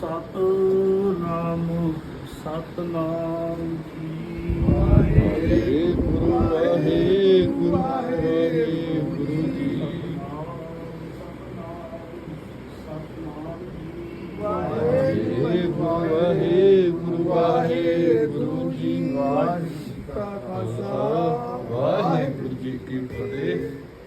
ਸਤਨਾਮ ਸਤਨਾਮ ਜੀ। ਵਾਹਿਗੁਰੂ ਵਾਹਿਗੁਰੂ ਵਾਹਿਗੁਰੂ ਜੀ ਵਾਹਿਗੁਰੂ ਵਾਹਿਗੁਰੂ ਵਾਹਿਗੁਰੂ ਜੀ ਵਾਹਿਗੁਰੂ ਜੀ ਕੀ ਫਤਿਹ।